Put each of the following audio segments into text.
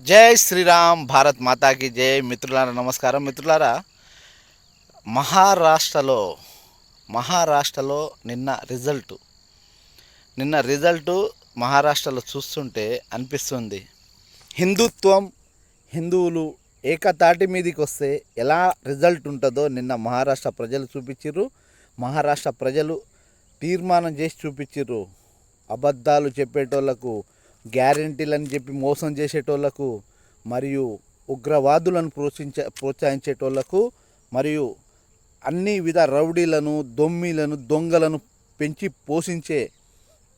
జై శ్రీరామ్ భారత్ మాతాకి జై. మిత్రులారా నమస్కారం. మిత్రులారా మహారాష్ట్రలో మహారాష్ట్రలో నిన్న రిజల్ట్. నిన్న రిజల్ట్ మహారాష్ట్రలో చూస్తుంటే అనిపిస్తుంది. హిందుత్వం హిందువులు ఏకతాటి మీదకి వస్తే ఎలా రిజల్ట్ ఉంటుందో నిన్న మహారాష్ట్ర ప్రజలు చూపించారు మహారాష్ట్ర ప్రజలు తీర్మానం చేసి చూపించారు అబద్ధాలు చెప్పేటోళ్ళకు గ్యారంటీలని చెప్పి మోసం చేసేటోళ్ళకు మరియు ఉగ్రవాదులను ప్రోత్సహించే ప్రోత్సహించేటోళ్ళకు మరియు అన్ని విధ రౌడీలను దొమ్మిలను దొంగలను పెంచి పోషించే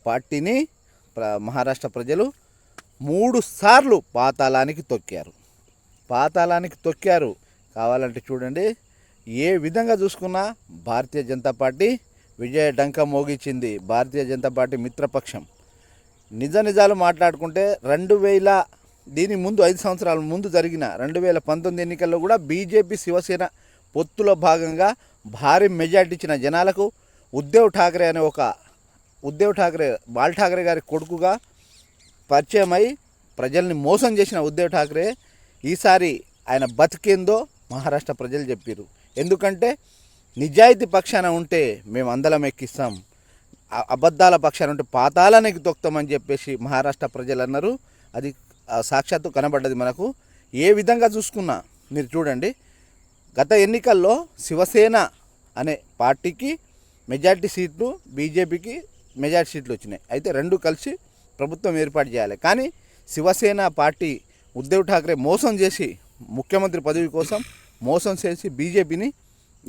పార్టీని ప్ర- మహారాష్ట్ర ప్రజలు మూడు సార్లు పాతాళానికి తొక్కారు. పాతాళానికి తొక్కారు. కావాలంటే చూడండి ఏ విధంగా చూసుకున్నా భారతీయ జనతా పార్టీ విజయ డంక మోగించింది. భారతీయ జనతా పార్టీ మిత్రపక్షం. నిజ నిజాలు మాట్లాడుకుంటే రెండు వేల దీని ముందు ఐదు సంవత్సరాల ముందు జరిగిన రెండు వేల పంతొమ్మిది ఎన్నికల్లో కూడా బీజేపీ శివసేన పొత్తులో భాగంగా భారీ మెజార్టీ ఇచ్చిన జనాలకు ఉద్ధవ్ ఠాకరే అనే ఒక ఉద్ధవ్ ఠాకరే బాల్ ఠాక్రే గారి కొడుకుగా పరిచయం అయి ప్రజల్ని మోసం చేసిన ఉద్ధవ్ ఠాకరే ఈసారి ఆయన బతికేందో మహారాష్ట్ర ప్రజలు చెప్పారు ఎందుకంటే నిజాయితీ పక్షాన ఉంటే మేము అందలం ఎక్కిస్తాం. అబద్ధాల పక్షాన ఉంటే పాతాళానికి తొక్తామని చెప్పేసి మహారాష్ట్ర ప్రజలు అన్నారు. అది సాక్షాత్తు కనబడ్డది మనకు. ఏ విధంగా చూసుకున్నా మీరు చూడండి. గత ఎన్నికల్లో శివసేన అనే పార్టీకి మెజార్టీ సీట్లు బీజేపీకి మెజార్టీ సీట్లు వచ్చినాయి. అయితే రెండు కలిసి ప్రభుత్వం ఏర్పాటు చేయాలి. కానీ శివసేన పార్టీ ఉద్ధవ్ ఠాక్రే మోసం చేసి ముఖ్యమంత్రి పదవి కోసం మోసం చేసి బీజేపీని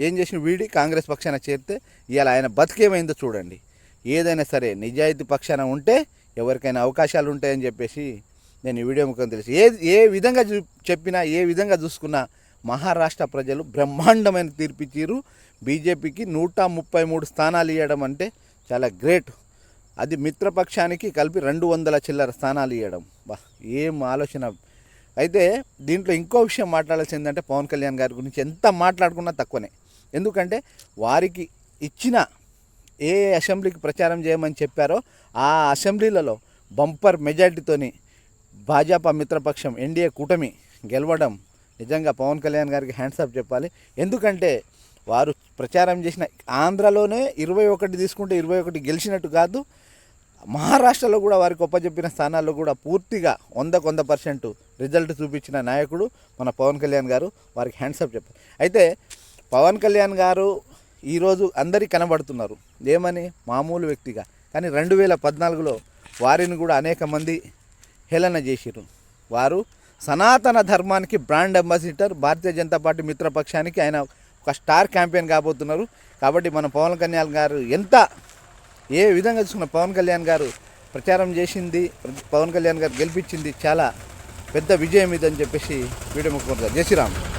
ఏం చేసిన వీడి కాంగ్రెస్ పక్షాన చేరితే ఇవాళ ఆయన బతికేమైందో చూడండి. ఏదైనా సరే నిజాయితీ పక్షాన ఉంటే ఎవరికైనా అవకాశాలు ఉంటాయని చెప్పేసి నేను ఈ వీడియో ముఖం తెలిసి ఏ ఏ విధంగా చూ చెప్పినా ఏ విధంగా చూసుకున్నా మహారాష్ట్ర ప్రజలు బ్రహ్మాండమైన తీర్పిచ్చిరు. బీజేపీకి నూట ముప్పై మూడు స్థానాలు ఇవ్వడం అంటే చాలా గ్రేట్. అది మిత్రపక్షానికి కలిపి రెండు వందల చిల్లర స్థానాలు ఇవ్వడం బా ఏం ఆలోచన. అయితే దీంట్లో ఇంకో విషయం మాట్లాడాల్సింది పవన్ కళ్యాణ్ గారి గురించి ఎంత మాట్లాడుకున్నా తక్కువనే. ఎందుకంటే వారికి ఇచ్చిన ఏ అసెంబ్లీకి ప్రచారం చేయమని చెప్పారో ఆ అసెంబ్లీలలో బంపర్ మెజార్టీతోని భాజపా మిత్రపక్షం ఎన్డీఏ కూటమి గెలవడం నిజంగా పవన్ కళ్యాణ్ గారికి హ్యాండ్సప్ చెప్పాలి. ఎందుకంటే వారు ప్రచారం చేసిన ఆంధ్రలోనే ఇరవై ఒకటి తీసుకుంటే ఇరవై ఒకటి గెలిచినట్టు కాదు మహారాష్ట్రలో కూడా వారికి ఒప్పచెప్పిన స్థానాల్లో కూడా పూర్తిగా వందకు వంద పర్సెంట్ రిజల్ట్ చూపించిన నాయకుడు మన పవన్ కళ్యాణ్ గారు వారికి హ్యాండ్సప్ చెప్పారు అయితే పవన్ కళ్యాణ్ గారు ఈరోజు అందరికీ కనబడుతున్నారు. ఏమని? మామూలు వ్యక్తిగా. కానీ రెండు వేల పద్నాలుగులో వారిని కూడా అనేక మంది హేళన చేసిరు వారు సనాతన ధర్మానికి brand ambassador Bharatiya Janata Party మిత్రపక్షానికి ఆయన ఒక స్టార్ క్యాంపెయిన్ కాబోతున్నారు. కాబట్టి మన పవన్ కళ్యాణ్ గారు ఎంత ఏ విధంగా చూసుకున్న పవన్ కళ్యాణ్ గారు ప్రచారం చేసింది పవన్ కళ్యాణ్ గారు గెలిపించింది చాలా పెద్ద విజయం ఇదని చెప్పేసి వీడియో ముఖ్యమంత్రి జై శ్రీరామ్.